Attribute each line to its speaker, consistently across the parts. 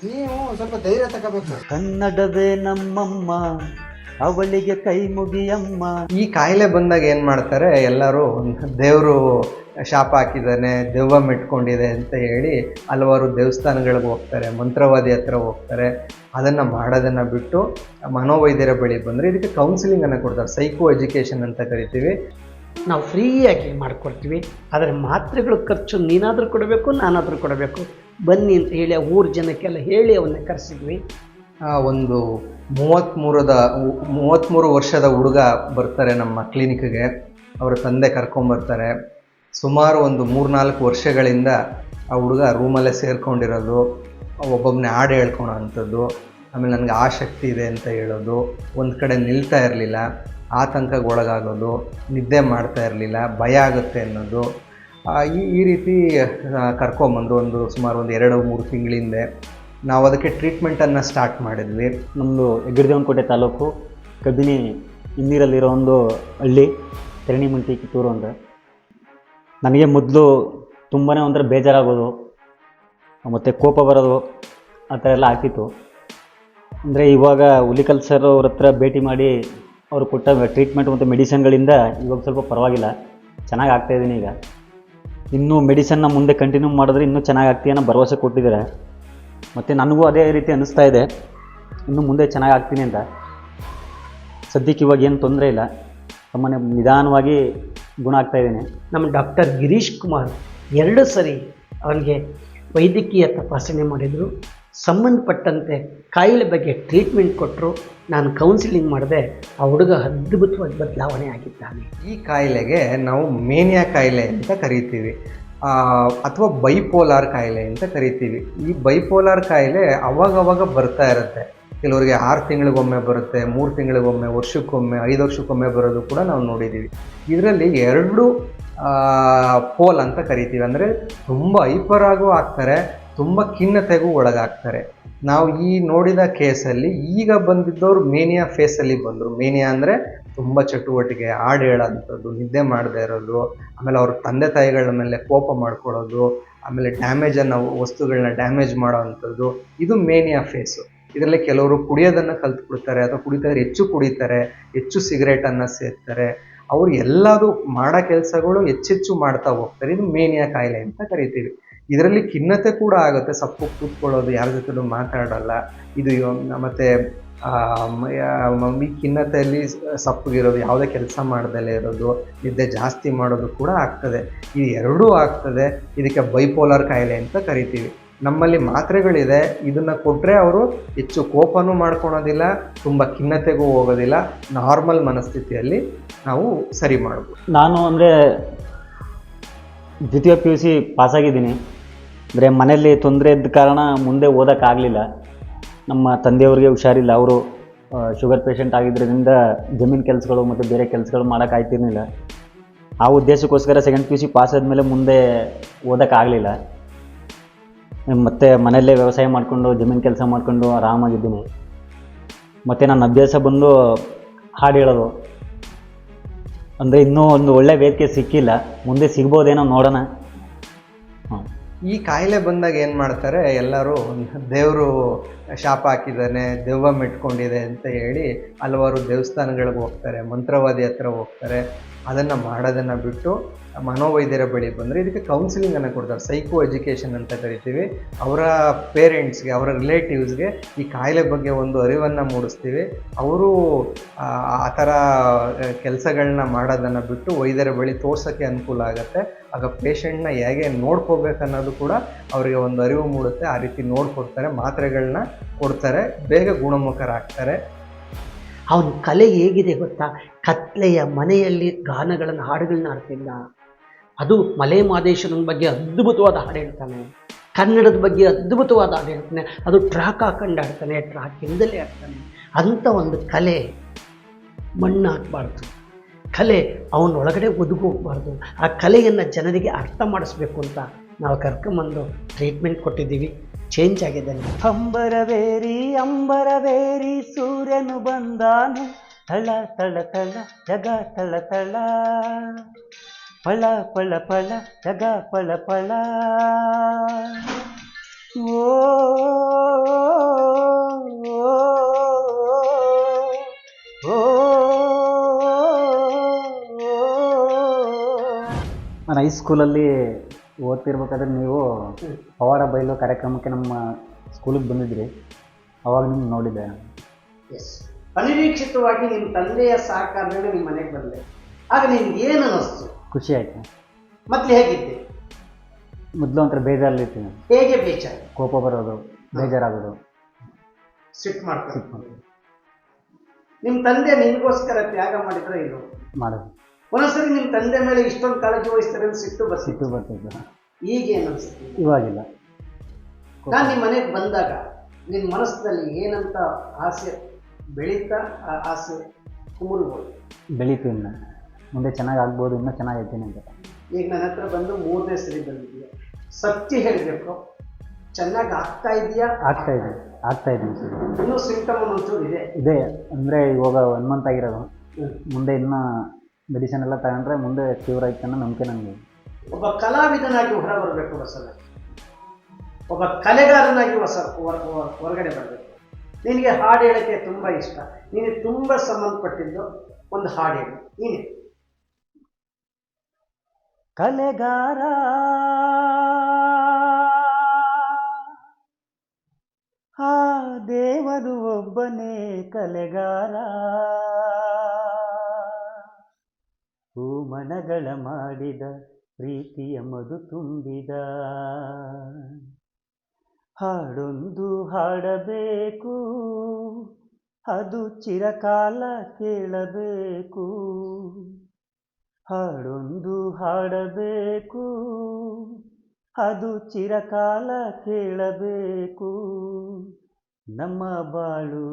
Speaker 1: ನೀವು ಸ್ವಲ್ಪ ಧೈರ್ಯ ತಗೋಬೇಕು.
Speaker 2: ಕನ್ನಡವೇ ನಮ್ಮಮ್ಮ ಅವಳಿಗೆ ಕೈ ಮುಗಿಯಮ್ಮ.
Speaker 1: ಈ ಕಾಯಿಲೆ ಬಂದಾಗ ಏನು ಮಾಡ್ತಾರೆ? ಎಲ್ಲರೂ ದೇವರು ಶಾಪ ಹಾಕಿದ್ದಾನೆ ದೆವ್ವ ಮೆಟ್ಕೊಂಡಿದೆ ಅಂತ ಹೇಳಿ ಹಲವಾರು ದೇವಸ್ಥಾನಗಳಿಗೆ ಹೋಗ್ತಾರೆ ಮಂತ್ರವಾದಿ ಹತ್ರ ಹೋಗ್ತಾರೆ. ಅದನ್ನು ಮಾಡೋದನ್ನು ಬಿಟ್ಟು ಮನೋವೈದ್ಯರ ಬಳಿ ಬಂದರೆ ಇದಕ್ಕೆ ಕೌನ್ಸಿಲಿಂಗನ್ನು ಕೊಡ್ತಾರೆ ಸೈಕೋ ಎಜುಕೇಷನ್ ಅಂತ ಕರಿತೀವಿ.
Speaker 3: ನಾವು ಫ್ರೀಯಾಗಿ ಮಾಡಿಕೊಡ್ತೀವಿ ಆದರೆ ಮಾತ್ರೆಗಳು ಖರ್ಚು ನೀನಾದರೂ ಕೊಡಬೇಕು ನಾನಾದರೂ ಕೊಡಬೇಕು. ಬನ್ನಿ ಅಂತ ಹೇಳಿ ಆ ಊರು ಜನಕ್ಕೆಲ್ಲ ಹೇಳಿ ಅವನ್ನ ಕರೆಸಿದ್ವಿ.
Speaker 1: ಆ, ಒಂದು ಮೂವತ್ತ್ಮೂರದ ಮೂವತ್ತ್ಮೂರು ವರ್ಷದ ಹುಡುಗ ಬರ್ತಾರೆ ನಮ್ಮ ಕ್ಲಿನಿಕ್ಗೆ ಅವರ ತಂದೆ ಕರ್ಕೊಂಬರ್ತಾರೆ ಸುಮಾರು ಒಂದು ಮೂರ್ನಾಲ್ಕು ವರ್ಷಗಳಿಂದ ಆ ಹುಡುಗ ರೂಮಲ್ಲೇ ಸೇರ್ಕೊಂಡಿರೋದು. ಒಬ್ಬೊಬ್ಬನೇ ಹಾಡು ಹೇಳ್ಕೊಳೋ ಅಂಥದ್ದು. ಆಮೇಲೆ ನನಗೆ ಆಸಕ್ತಿ ಇದೆ ಅಂತ ಹೇಳೋದು. ಒಂದು ಕಡೆ ನಿಲ್ತಾ ಇರಲಿಲ್ಲ. ಆತಂಕಗೊಳಗಾಗೋದು ನಿದ್ದೆ ಮಾಡ್ತಾ ಇರಲಿಲ್ಲ. ಭಯ ಆಗುತ್ತೆ ಅನ್ನೋದು. ಈ ಈ ರೀತಿ ಕರ್ಕೊಂಬಂದರು ಒಂದು ಸುಮಾರು ಒಂದು ಎರಡು, ಮೂರು ತಿಂಗಳಿಂದೆ ನಾವು ಅದಕ್ಕೆ ಟ್ರೀಟ್ಮೆಂಟನ್ನು ಸ್ಟಾರ್ಟ್ ಮಾಡಿದ್ವಿ.
Speaker 2: ನಮ್ಮದು ಎಗ್ರಿದೇವನಕೋಟೆ ತಾಲೂಕು ಕಬಿನಿ ಹಿನ್ನೀರಲ್ಲಿರೋ ಒಂದು ಹಳ್ಳಿ, ತೆರಣಿಮಂಟಿ, ಕಿತ್ತೂರು ಅಂದರೆ. ನನಗೆ ಮೊದಲು ತುಂಬಾ ಒಂಥರ ಬೇಜಾರಾಗೋದು, ಮತ್ತು ಕೋಪ ಬರೋದು, ಆ ಥರ ಎಲ್ಲ ಆಗ್ತಿತ್ತು. ಅಂದರೆ ಇವಾಗ ಹುಲಿಕಲ್ ಸರ್ ಅವ್ರ ಹತ್ರ ಭೇಟಿ ಮಾಡಿ ಅವರು ಕೊಟ್ಟ ಟ್ರೀಟ್ಮೆಂಟ್ ಮತ್ತು ಮೆಡಿಸನ್ಗಳಿಂದ ಇವಾಗ ಸ್ವಲ್ಪ ಪರವಾಗಿಲ್ಲ. ಚೆನ್ನಾಗಿ ಆಗ್ತಾಯಿದ್ದೀನಿ ಈಗ. ಇನ್ನೂ ಮೆಡಿಸನ್ನ ಮುಂದೆ ಕಂಟಿನ್ಯೂ ಮಾಡಿದ್ರೆ ಇನ್ನೂ ಚೆನ್ನಾಗಿ ಆಗ್ತೀಯ ಅನ್ನೋ ಭರವಸೆ ಕೊಟ್ಟಿದ್ದಾರೆ. ಮತ್ತು ನನಗೂ ಅದೇ ರೀತಿ ಅನ್ನಿಸ್ತಾ ಇದೆ. ಇನ್ನು ಮುಂದೆ ಚೆನ್ನಾಗಿ ಆಗ್ತೀನಿ ಅಂತ. ಸದ್ಯಕ್ಕೆ ಇವಾಗ ಏನು ತೊಂದರೆ ಇಲ್ಲ. ಸಾಮಾನ್ಯ ನಿಧಾನವಾಗಿ ಗುಣ ಆಗ್ತಾ ಇದ್ದೀನಿ.
Speaker 3: ನಮ್ಮ ಡಾಕ್ಟರ್ ಗಿರೀಶ್ ಕುಮಾರ್ ಎರಡು ಸರಿ ಅವನಿಗೆ ವೈದ್ಯಕೀಯ ತಪಾಸಣೆ ಮಾಡಿದರು. ಸಂಬಂಧಪಟ್ಟಂತೆ ಕಾಯಿಲೆ ಬಗ್ಗೆ ಟ್ರೀಟ್ಮೆಂಟ್ ಕೊಟ್ಟರು ನಾನು ಕೌನ್ಸಿಲಿಂಗ್ ಮಾಡಿದೆ, ಆ ಹುಡುಗ ಅದ್ಭುತವಾಗಿ ಬದಲಾವಣೆ ಆಗಿದ್ದಾನೆ.
Speaker 1: ಈ ಕಾಯಿಲೆಗೆ ನಾವು ಮೇನಿಯಾ ಕಾಯಿಲೆ ಅಂತ ಕರಿತೀವಿ. ಅಥವಾ ಬೈಪೋಲಾರ್ ಕಾಯಿಲೆ ಅಂತ ಕರಿತೀವಿ. ಈ ಬೈಪೋಲಾರ್ ಕಾಯಿಲೆ ಅವಾಗವಾಗ ಬರ್ತಾ ಇರುತ್ತೆ. ಕೆಲವರಿಗೆ ಆರು ತಿಂಗಳಿಗೊಮ್ಮೆ ಬರುತ್ತೆ, ಮೂರು ತಿಂಗಳಿಗೊಮ್ಮೆ, ವರ್ಷಕ್ಕೊಮ್ಮೆ, ಐದು ವರ್ಷಕ್ಕೊಮ್ಮೆ ಬರೋದು ಕೂಡ ನಾವು ನೋಡಿದ್ದೀವಿ ಇದರಲ್ಲಿ ಎರಡು ಪೋಲ್ ಅಂತ ಕರಿತೀವಿ. ಅಂದರೆ ತುಂಬ ಹೈಪರ್ ಆಗೂ ಆಗ್ತಾರೆ. ತುಂಬ ಖಿನ್ನತೆಗೂ ಒಳಗಾಗ್ತಾರೆ. ನಾವು ಈ ನೋಡಿದ ಕೇಸಲ್ಲಿ ಈಗ ಬಂದಿದ್ದವರು ಮೇನಿಯಾ ಫೇಸಲ್ಲಿ ಬಂದರು. ಮೇನಿಯಾ ಅಂದರೆ ತುಂಬ ಚಟುವಟಿಕೆ ಹಾಡು ಹೇಳೋಂಥದ್ದು, ನಿದ್ದೆ ಮಾಡದೇ ಇರೋದು, ಆಮೇಲೆ ಅವ್ರ ತಂದೆ ತಾಯಿಗಳ ಮೇಲೆ ಕೋಪ ಮಾಡ್ಕೊಳ್ಳೋದು, ಆಮೇಲೆ ಡ್ಯಾಮೇಜನ್ನು ವಸ್ತುಗಳನ್ನ ಡ್ಯಾಮೇಜ್ ಮಾಡೋವಂಥದ್ದು ಇದು ಮೇನಿಯಾ ಫೇಸು. ಇದರಲ್ಲಿ ಕೆಲವರು ಕುಡಿಯೋದನ್ನು ಕಲ್ತ್ಬಿಡ್ತಾರೆ, ಅಥವಾ ಕುಡಿತಾರೆ, ಹೆಚ್ಚು ಕುಡಿತಾರೆ, ಹೆಚ್ಚು ಸಿಗರೇಟನ್ನು ಸೇರ್ತಾರೆ ಅವರು ಎಲ್ಲದೂ ಮಾಡೋ ಕೆಲಸಗಳು ಹೆಚ್ಚೆಚ್ಚು ಮಾಡ್ತಾ ಹೋಗ್ತಾರೆ. ಇದು ಮೇನಿಯಾ ಕಾಯಿಲೆ ಅಂತ ಕರಿತೀವಿ. ಇದರಲ್ಲಿ ಖಿನ್ನತೆ ಕೂಡ ಆಗುತ್ತೆ. ಸಪ್ಪು ಕೂತ್ಕೊಳ್ಳೋದು ಯಾರ ಜೊತೆಲೂ ಮಾತಾಡಲ್ಲ. ಇದು ಮತ್ತೆ ಈ ಖಿನ್ನತೆಯಲ್ಲಿ ಸಪ್ಪಗಿರೋದು, ಯಾವುದೇ ಕೆಲಸ ಮಾಡ್ದಲೇ ಇರೋದು, ನಿದ್ದೆ ಜಾಸ್ತಿ ಮಾಡೋದು ಕೂಡ ಆಗ್ತದೆ. ಇದು ಎರಡೂ ಆಗ್ತದೆ. ಇದಕ್ಕೆ ಬೈಪೋಲಾರ್ ಕಾಯಿಲೆ ಅಂತ ಕರಿತೀವಿ. ನಮ್ಮಲ್ಲಿ ಮಾತ್ರೆಗಳಿದೆ. ಇದನ್ನು ಕೊಟ್ಟರೆ ಅವರು ಹೆಚ್ಚು ಕೋಪನೂ ಮಾಡ್ಕೊಳೋದಿಲ್ಲ, ತುಂಬ ಖಿನ್ನತೆಗೂ ಹೋಗೋದಿಲ್ಲ. ನಾರ್ಮಲ್ ಮನಸ್ಥಿತಿಯಲ್ಲಿ ನಾವು ಸರಿ ಮಾಡ್ಬೋದು.
Speaker 2: ನಾನು ಅಂದರೆ ದ್ವಿತೀಯ ಪಿ ಯು ಸಿ ಪಾಸಾಗಿದ್ದೀನಿ. ಅಂದರೆ ಮನೆಯಲ್ಲಿ ತೊಂದರೆ ಇದ್ದ ಕಾರಣ ಮುಂದೆ ಓದೋಕ್ಕಾಗಲಿಲ್ಲ ನಮ್ಮ ತಂದೆಯವರಿಗೆ ಹುಷಾರಿಲ್ಲ. ಅವರು ಶುಗರ್ ಪೇಷಂಟ್ ಆಗಿದ್ದರಿಂದ ಜಮೀನು ಕೆಲಸಗಳು ಮತ್ತು ಬೇರೆ ಕೆಲಸಗಳು ಮಾಡೋಕ್ಕಾಯ್ತಿರ್ಲಿಲ್ಲ ಆ ಉದ್ದೇಶಕ್ಕೋಸ್ಕರ second P U C pass ಆದಮೇಲೆ ಮುಂದೆ ಓದೋಕ್ಕಾಗಲಿಲ್ಲ ಮತ್ತು ಮನೆಯಲ್ಲೇ ವ್ಯವಸಾಯ ಮಾಡಿಕೊಂಡು, ಜಮೀನು ಕೆಲಸ ಮಾಡಿಕೊಂಡು ಆರಾಮಾಗಿದ್ದೀನಿ. ಮತ್ತು ನನ್ನ ಅಭ್ಯಾಸ ಬಂದು ಹಾಡು ಹೇಳೋದು. ಅಂದರೆ ಇನ್ನೂ ಒಂದು ಒಳ್ಳೆಯ ವೇದಿಕೆ ಸಿಕ್ಕಿಲ್ಲ. ಮುಂದೆ ಸಿಗ್ಬೋದೇನೋ ನೋಡೋಣ.
Speaker 1: ಈ ಕಾಯಿಲೆ ಬಂದಾಗ ಏನು ಮಾಡ್ತಾರೆ ಎಲ್ಲರೂ ದೇವರು ಶಾಪ ಹಾಕಿದ್ದಾನೆ, ದೆವ್ವ ಮೆಟ್ಕೊಂಡಿದೆ ಅಂತ ಹೇಳಿ ಹಲವಾರು ದೇವಸ್ಥಾನಗಳಿಗೆ ಹೋಗ್ತಾರೆ, ಮಂತ್ರವಾದಿ ಹತ್ರ ಹೋಗ್ತಾರೆ. ಅದನ್ನು ಮಾಡೋದನ್ನು ಬಿಟ್ಟು ಮನೋವೈದ್ಯರ ಬಳಿ ಬಂದರೆ ಇದಕ್ಕೆ ಕೌನ್ಸಿಲಿಂಗನ್ನು ಕೊಡ್ತಾರೆ ಸೈಕೋ ಎಜುಕೇಷನ್ ಅಂತ ಕರಿತೀವಿ. ಅವರ ಪೇರೆಂಟ್ಸ್ಗೆ ಅವರ ರಿಲೇಟಿವ್ಸ್ಗೆ ಈ ಕಾಯಿಲೆ ಬಗ್ಗೆ ಒಂದು ಅರಿವನ್ನು ಮೂಡಿಸ್ತೀವಿ. ಅವರು, ಆ ಥರ ಕೆಲಸಗಳನ್ನ ಮಾಡೋದನ್ನು ಬಿಟ್ಟು ವೈದ್ಯರ ಬಳಿ ತೋರ್ಸೋಕ್ಕೆ ಅನುಕೂಲ ಆಗುತ್ತೆ. ಆಗ ಪೇಷಂಟ್ನ ಹೇಗೆ ನೋಡ್ಕೋಬೇಕು ಅನ್ನೋದು ಕೂಡ ಅವರಿಗೆ ಒಂದು ಅರಿವು ಮೂಡುತ್ತೆ, ಆ ರೀತಿ ನೋಡ್ಕೊಡ್ತಾರೆ ಮಾತ್ರೆಗಳನ್ನ ಕೊಡ್ತಾರೆ, ಬೇಗ ಗುಣಮುಖರಾಗ್ತಾರೆ.
Speaker 3: ಅವನ ಕಲೆ ಹೇಗಿದೆ ಗೊತ್ತಾ? ಕತ್ಲೆಯ ಮನೆಯಲ್ಲಿ ಗಾನಗಳನ್ನು, ಹಾಡುಗಳನ್ನ ಆಡ್ತಿದ್ದ ಅದು ಮಲೆ ಮಾದೇಶನ ಬಗ್ಗೆ ಅದ್ಭುತವಾದ ಹಾಡು ಹೇಳ್ತಾನೆ. ಕನ್ನಡದ ಬಗ್ಗೆ ಅದ್ಭುತವಾದ ಹಾಡು ಹೇಳ್ತಾನೆ. ಅದು ಟ್ರ್ಯಾಕ್ ಹಾಕೊಂಡು ಆಡ್ತಾನೆ ಟ್ರ್ಯಾಕ್ ಹಿಂದಲೇ ಆಡ್ತಾನೆ ಅಂಥ ಒಂದು ಕಲೆ ಮಣ್ಣು ಹಾಕ್ಬಾರ್ದು ಕಲೆ ಅವನೊಳಗಡೆ ಒದಗೋಗ್ಬಾರ್ದು ಆ ಕಲೆಯನ್ನು ಜನರಿಗೆ ಅರ್ಥ ಮಾಡಿಸ್ಬೇಕು ಅಂತ ನಾವು ಕರ್ಕೊಂಬಂದು ಟ್ರೀಟ್ಮೆಂಟ್ ಕೊಟ್ಟಿದ್ದೀವಿ. ಚೇಂಜ್ ಆಗಿದ್ದಾನೆ
Speaker 2: ಅಂಬರವೇರಿ ಅಂಬರವೇರಿ ಸೂರ್ಯನು ಬಂದಾನು. ತಳ ತಳ ತಳ, ಜಗ, ತಳ ತಳ. ಪಳ ಪಳ ಪಳ, ಜಗ, ಪಳ ಪಳ. ನಾನು ಹೈಸ್ಕೂಲಲ್ಲಿ ಓದ್ತಿರ್ಬೇಕಾದ್ರೆ ನೀವು ಪವಾಡ ಬಯಲು ಕಾರ್ಯಕ್ರಮಕ್ಕೆ ನಮ್ಮ ಸ್ಕೂಲಿಗೆ ಬಂದಿದ್ರಿ. ಅವಾಗ ನಿಮ್ಗೆ ನೋಡಿದ್ದೆ
Speaker 3: ಎಸ್ ಅನಿರೀಕ್ಷಿತವಾಗಿ ನಿಮ್ಮ ತಂದೆಯ ಸಹಕಾರದಲ್ಲಿ ನಿಮ್ಮ ಮನೆಗೆ ಬಂದೆ. ಆಗ ನಿಮ್ಗೆ ಏನು ಅನ್ನಿಸ್ತು?
Speaker 2: ಖುಷಿ ಆಯಿತು.
Speaker 3: ಮತ್ತೆ ಹೇಗಿದ್ದೆ?
Speaker 2: ಮೊದಲು ಒಂಥರ ಬೇಜಾರಲ್ಲಿತ್ತು
Speaker 3: ಹೇಗೆ ಬೇಜಾರ?
Speaker 2: ಕೋಪ ಬರೋದು ಬೇಜಾರಾಗೋದು.
Speaker 3: ಸಿಟ್ ಮಾಡ್ತಾರೆ
Speaker 2: ಸಿಟ್ಟು
Speaker 3: ನಿಮ್ಮ ತಂದೆ ನಿಮಗೋಸ್ಕರ ತ್ಯಾಗ ಮಾಡಿದ್ರೆ ಇದು
Speaker 2: ಮಾಡೋದು
Speaker 3: ಒಂದೊಂದ್ಸರಿ ನಿಮ್ಮ ತಂದೆ ಮೇಲೆ ಇಷ್ಟೊಂದು ಕಾಳಜಿ ವಹಿಸ್ತಾರೆ ಅಂತ ಸಿಟ್ಟು ಬರ್ಸಿತ್ತು
Speaker 2: ಸಿಟ್ಟು ಬರ್ತಿದ್ದು
Speaker 3: ಈಗೇನು ಅನ್ಸುತ್ತೆ?
Speaker 2: ಇವಾಗಿಲ್ಲ.
Speaker 3: ನಾನು ನಿಮ್ಮ ಮನೆಗೆ ಬಂದಾಗ ನಿನ್ನ ಮನಸ್ಸಿನಲ್ಲಿ ಏನಂತ ಆಸೆ ಬೆಳೀತಾ ಆ ಆಸೆ ಕುಮುಲ್ಬೋದು?
Speaker 2: ಬೆಳೀತು ಇನ್ನು. ಮುಂದೆ ಚೆನ್ನಾಗಿ ಆಗ್ಬೋದು ಇನ್ನೂ ಚೆನ್ನಾಗೈತೀನಿ ಅಂತ.
Speaker 3: ಈಗ ನನ್ನ ಹತ್ರ ಬಂದು ಮೂರನೇ ಸರಿ ಬಂದಿದೆಯಾ? ಸತ್ಯ ಹೇಳಬೇಕು. ಚೆನ್ನಾಗಿ ಆಗ್ತಾ ಇದೆಯಾ?
Speaker 2: ಆಗ್ತಾ ಇದೆ. ಆಗ್ತಾ ಇದ್ದೀನಿ ಸರ್
Speaker 3: ಇನ್ನೂ ಸಿಂಟಮ್ ಒಂಚೂರು ಇದೆ.
Speaker 2: ಇದೆ. ಅಂದರೆ ಇವಾಗ ಒನ್ ಮಂತ್ ಆಗಿರೋದು.
Speaker 3: ಹ್ಮ್.
Speaker 2: ಮುಂದೆ ಇನ್ನೂ ಮೆಡಿಸಿನ್ ಎಲ್ಲ ತಗೊಂಡ್ರೆ ಮುಂದೆ ಕ್ಯೂರ್ ಆಯ್ತು ಅನ್ನೋ ನಂಬಿಕೆ ನನಗೆ
Speaker 3: ಒಬ್ಬ ಕಲಾವಿದನಾಗಿ ಹೊರ ಬರಬೇಕು ಹೊಸದ ಒಬ್ಬ ಕಲೆಗಾರನಾಗಿ ಹೊಸ ಹೊರ- ಹೊರ- ಹೊರಗಡೆ ಬರಬೇಕು. ನಿನಗೆ ಹಾಡು ಹೇಳೋಕ್ಕೆ ತುಂಬ ಇಷ್ಟ. ನೀನು ತುಂಬ ಸಂಬಂಧಪಟ್ಟಿದ್ದು ಒಂದು ಹಾಡು ಹೇಳಿ. ನೀನೆ.
Speaker 2: ಕಲೆಗಾರ. ಆ ದೇವರು ಒಬ್ಬನೇ ಕಲೆಗಾರ. ಹೂಮನಗಳ ಮಾಡಿದ ಪ್ರೀತಿಯ ಮಧು ತುಂಬಿದ. ಹಾಡೊಂದು ಹಾಡಬೇಕು, ಅದು ಚಿರಕಾಲ ಕೇಳಬೇಕು. ಹಾಡೊಂದು ಹಾಡಬೇಕು, ಅದು ಚಿರಕಾಲ ಕೇಳಬೇಕು. ನಮ್ಮ ಬಾಳು,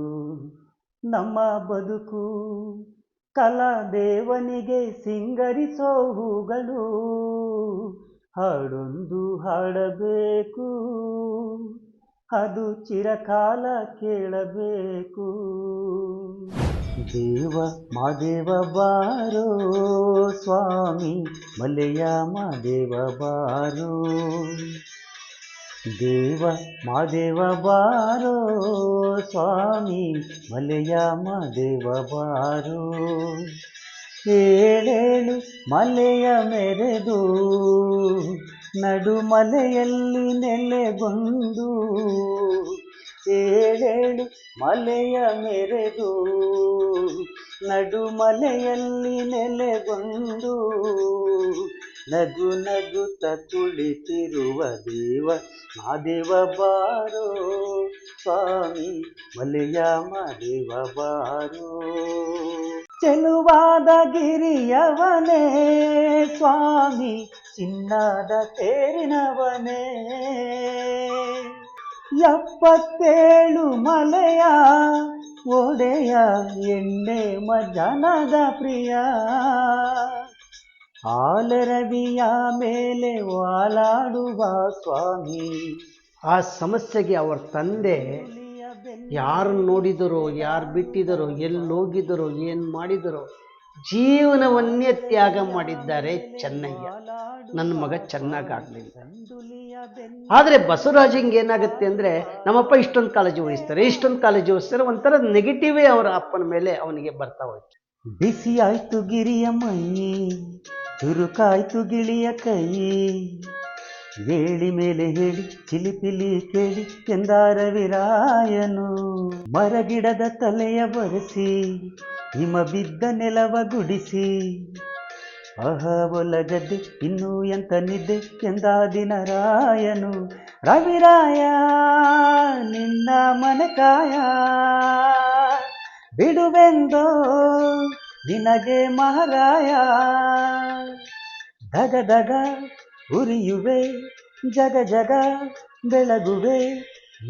Speaker 2: ನಮ್ಮ ಬದುಕು ಕಲಾದೇವನಿಗೆ ಸಿಂಗರಿಸೋ ಹೂಗಳು ಹಾಡೊಂದು ಹಾಡಬೇಕು, ಅದು ಚಿರಕಾಲ ಕೇಳಬೇಕು. ದೇವ ಮಾದೇವ ಬಾರೋ, ಸ್ವಾಮಿ ಮಲೆಯ ಮಾದೇವ ಬಾರೋ. ದೇವ ಮಾದೇವ ಬಾರೋ, ಸ್ವಾಮಿ ಮಲೆಯ ಮಾದೇವ ಬಾರೋ. ಏಳೇಳು ಮಲೆಯ ಮೆರೆದು, ನಡುಮಲೆಯಲ್ಲಿ ನೆಲೆಗೊಂಡು ಏಳೇಳು ಮಲೆಯ ಮೆರೆದು, ನಡುಮಲೆಯಲ್ಲಿ ನೆಲೆಗೊಂಡು ನಗು ನಗುತ್ತ ತುಳಿತಿರುವ ದೇವ ಮಾದೇವ ಬಾರೋ, ಸ್ವಾಮಿ ಮಲೆಯ ಮಾದೇವ ಬಾರೋ. ಚೆಲುವಾದ ಗಿರಿಯವನೇ, ಸ್ವಾಮಿ ಚಿನ್ನದ ತೇರಿನವನೇ. ಎಪ್ಪತ್ತೇಳು ಮಲೆಯ ಒಡೆಯ ಎಣ್ಣೆ ಮಜನದ ಪ್ರಿಯ. ಆಲರವಿಯ ಮೇಲೆ ವಾಲಾಡುವ ಸ್ವಾಮಿ.
Speaker 3: ಆ ಸಮಸ್ಯೆಗೆ ಅವರ ತಂದೆ ಯಾರು ನೋಡಿದರೋ, ಯಾರು ಬಿಟ್ಟಿದರೋ, ಎಲ್ಲಿ ಹೋಗಿದರೋ, ಏನು ಮಾಡಿದರೋ, ಜೀವನವನ್ನೇ ತ್ಯಾಗ ಮಾಡಿದ್ದಾರೆ ಚೆನ್ನಯ್ಯ. ನನ್ನ ಮಗ ಚೆನ್ನಾಗಾಗಲಿಲ್ಲ ಆದರೆ ಬಸವರಾಜಂಗೆ ಏನಾಗುತ್ತೆ ಅಂದರೆ, ನಮ್ಮಪ್ಪ ಇಷ್ಟೊಂದು ಕಾಳಜಿ ವಹಿಸ್ತಾರೆ, ಇಷ್ಟೊಂದು ಕಾಳಜಿ ವಹಿಸ್ತಾರೆ, ಒಂಥರ ನೆಗೆಟಿವೇ ಅವರ ಅಪ್ಪನ ಮೇಲೆ ಅವನಿಗೆ ಬರ್ತಾ ಹೋಯ್ತು.
Speaker 2: ಬಿಸಿ ಆಯ್ತು ಗಿರಿಯ ಮೈ ಚುರುಕಾಯ್ತು ಗಿಳಿಯ ಕೈ ಹೇಳಿ ಮೇಲೆ ಹೇಳಿ, ಚಿಲಿಪಿಲಿ ಕೇಳಿ ಎಂದಾರವಿರಾಯನು ಮರಗಿಡದ ತಲೆಯ ಬರೆಸಿ ಹಿಮ ಬಿದ್ದ ನೆಲವ ಗುಡಿಸಿ. ಅಹ ಒಲಗದ್ದೆ ಇನ್ನೂ ಎಂತ ನಿದ್ದೆ ಎಂದಾದಿನ ರಾಯನು. ರವಿರಾಯ, ನಿನ್ನ ಮನಕಾಯ ಬಿಡುವೆಂದೋ ನಿನಗೆ ಮಹಾರಾಯ. ದಗ ದಗ ಉರಿಯುವೆ, ಜಗ ಜಗ ಬೆಳಗುವೆ,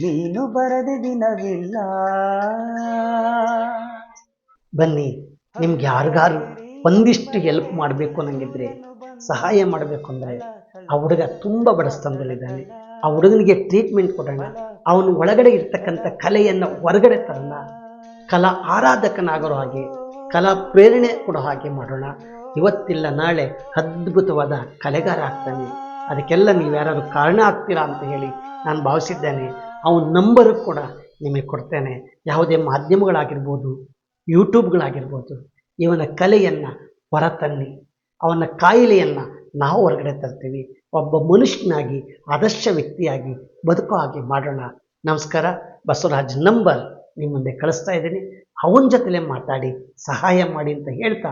Speaker 2: ನೀನು ಬರದೆ ದಿನವಿಲ್ಲ.
Speaker 3: ಬನ್ನಿ, ನಿಮ್ಗೆ ಯಾರಿಗಾರು ಒಂದಿಷ್ಟು ಹೆಲ್ಪ್ ಮಾಡಬೇಕು ಅನ್ನಂಗಿದ್ರೆ, ಸಹಾಯ ಮಾಡಬೇಕು ಅಂದರೆ, ಆ ಹುಡುಗ ತುಂಬ ಬಡಸ್ತಂದಲ್ಲಿದ್ದಾನೆ ಆ ಹುಡುಗನಿಗೆ ಟ್ರೀಟ್ಮೆಂಟ್ ಕೊಡೋಣ. ಅವನು ಒಳಗಡೆ ಇರ್ತಕ್ಕಂಥ ಕಲೆಯನ್ನು ಹೊರಗಡೆ ತರೋಣ. ಕಲಾ ಆರಾಧಕನಾಗರೋ ಹಾಗೆ ಕಲಾ ಪ್ರೇರಣೆ ಕೂಡ ಹಾಗೆ ಮಾಡೋಣ. ಇವತ್ತಿಲ್ಲ, ನಾಳೆ ಅದ್ಭುತವಾದ ಕಲೆಗಾರ ಆಗ್ತಾನೆ. ಅದಕ್ಕೆಲ್ಲ ನೀವು ಯಾರಾದ್ರು ಕಾರಣ ಆಗ್ತೀರಾ ಅಂತ ಹೇಳಿ ನಾನು ಭಾವಿಸಿದ್ದೇನೆ. ಅವನ ನಂಬರು ಕೂಡ ನಿಮಗೆ ಕೊಡ್ತೇನೆ. ಯಾವುದೇ ಮಾಧ್ಯಮಗಳಾಗಿರ್ಬೋದು, ಯೂಟ್ಯೂಬ್ಗಳಾಗಿರ್ಬೋದು, ಇವನ ಕಲೆಯನ್ನು ಹೊರತನ್ನಿ. ಅವನ ಕಾಯಿಲೆಯನ್ನು ನಾವು ಹೊರಗಡೆ ತರ್ತೀವಿ. ಒಬ್ಬ ಮನುಷ್ಯನಾಗಿ, ಆದರ್ಶ ವ್ಯಕ್ತಿಯಾಗಿ ಬದುಕೋ ಹಾಗೆ ಮಾಡೋಣ. ನಮಸ್ಕಾರ. ಬಸವರಾಜ್ ನಂಬರ್ ನಿಮ್ಮ ಮುಂದೆ ಕಳಿಸ್ತಾ ಇದ್ದೀನಿ. ಅವನ ಜೊತೆಲೆ ಮಾತಾಡಿ ಸಹಾಯ ಮಾಡಿ ಅಂತ ಹೇಳ್ತಾ